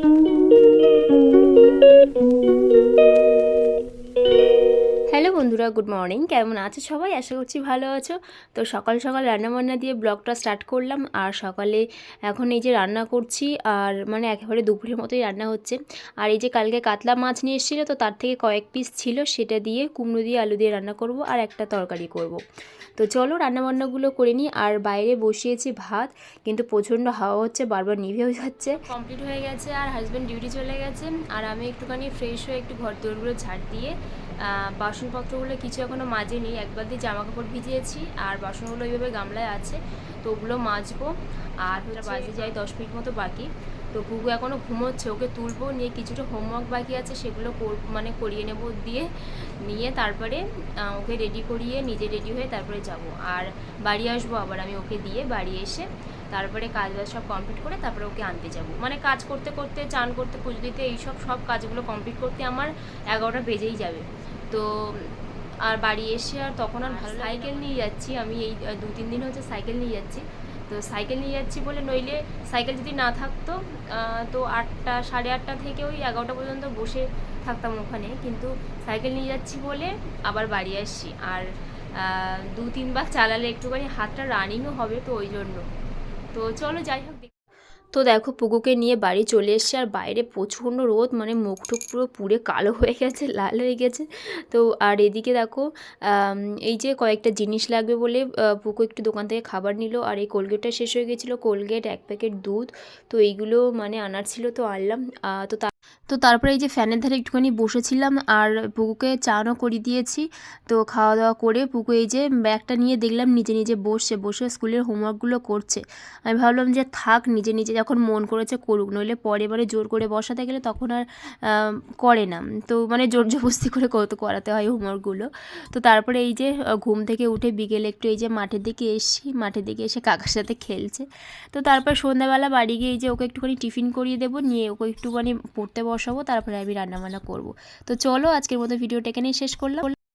Thank you. Hello বন্ধুরা good morning. কেমন আছো সবাই? আশা করছি ভালো আছো। তো সকাল সকাল রান্নাবান্না দিয়ে ব্লগটা স্টার্ট করলাম। আর সকালে এখন এই যে রান্না করছি আর মানে একেবারে দুপুরের মতোই রান্না হচ্ছে। আর এই যে কালকে কাতলা মাছ নিয়ে এসেছিল তো তার থেকে কয়েক পিস ছিল। সেটা দিয়ে কুমড়ো দিয়ে আলু দিয়ে রান্না করব আর একটা তরকারি করব। তো চলো রান্নাবান্নাগুলো করে নিই। আর বাইরে বসিয়েছি ভাত কিন্তু প্রচণ্ড হাওয়া হচ্ছে বারবার নিভেও যাচ্ছে। কমপ্লিট হয়ে গেছে আর হাজব্যান্ড ডিউটি চলে গেছে আর আমি একটুখানি ফ্রেশ হয়ে একটু ঘর দৌড়গুলো ঝাড় দিয়ে আহ, বাসনপত্রগুলো কিছু এখনও মাজেনি এক বালতি জামা কাপড় ভিজিয়েছি আর বাসনগুলো এইভাবে গামলায় আছে তো ওগুলো মাজবো। আর হচ্ছে বাজে যাই দশ মিনিট মতো বাকি। তো পুকু এখনও ঘুমোচ্ছে ওকে তুলবো নিয়ে কিছুটা হোমওয়ার্ক বাকি আছে সেগুলো মানে করিয়ে নেব দিয়ে। নিয়ে তারপরে ওকে রেডি করিয়ে নিজে রেডি হয়ে তারপরে যাব। আর বাড়ি আসব আবার আমি ওকে দিয়ে বাড়ি এসে তারপরে কাজ বাজ সব কমপ্লিট করে তারপরে ওকে আনতে যাব। মানে কাজ করতে করতে চান করতে পুজো দিতে এইসব সব কাজগুলো কমপ্লিট করতে আমার এগারোটা বেজেই যাবে। তো, আর বাড়ি এসে আর তখন আর ভালো সাইকেল নিয়ে যাচ্ছি। আমি এই দু, তিন দিন হচ্ছে সাইকেল নিয়ে যাচ্ছি। তো সাইকেল নিয়ে যাচ্ছি বলে নইলে সাইকেল যদি না থাকতো তো আটটা, সাড়ে আটটা থেকে ওই এগারোটা পর্যন্ত বসে থাকতাম ওখানে। কিন্তু সাইকেল নিয়ে যাচ্ছি বলে আবার বাড়ি আসছি। আর দু, তিনবার চালালে একটুখানি হাতটা রানিংও হবে তো ওই জন্য। তো চলো যাই হোক। তো দেখো পুকুকে নিয়ে বাড়ি চলে এসছে আর বাইরে প্রচণ্ড রোদ মানে মুখ টুক পুরো পুড়ে কালো হয়ে গেছে, লাল হয়ে গেছে। তো আর এদিকে দেখো এই যে কয়েকটা জিনিস লাগবে বলে পুকু একটু দোকান থেকে খাবার নিল আর এই কোলগেটটা শেষ হয়ে গেছিল। কোলগেট এক প্যাকেট দুধ, তো এইগুলো মানে আনার ছিল তো আনলাম। তো তা- তো তারপরে এই যে ফ্যানের ধারে একটুখানি বসেছিলাম আর পুকুকে চানও করে দিয়েছি। তো খাওয়া দাওয়া করে পুকু এই যে ব্যাগটা নিয়ে দেখলাম, নিজে নিজে বসছে, বসে স্কুলের হোমওয়ার্কগুলো করছে। আমি ভাবলাম যে থাক, নিজে নিজে যখন মন করেছে করুক, নইলে পরে বারে জোর করে বসাতে গেলে তখন আর করে না। তো মানে জোর জবস্তি করে কত করাতে হয় হোমওয়ার্কগুলো তো তারপরে এই যে ঘুম থেকে উঠে বিকেলে একটু এই যে মাঠের দিকে এসছি, মাঠের দিকে এসে কাকার সাথে খেলছে। তো তারপর সন্ধ্যাবেলা বাড়ি গিয়ে এই যে ওকে একটুখানি টিফিন করিয়ে দেবো, নিয়ে ওকে একটুখানি পড়তে বসাবো, তারপরে আমি রান্নাবান্না করব। তো চলো আজকের মতো ভিডিওটা এখানেই শেষ করলাম।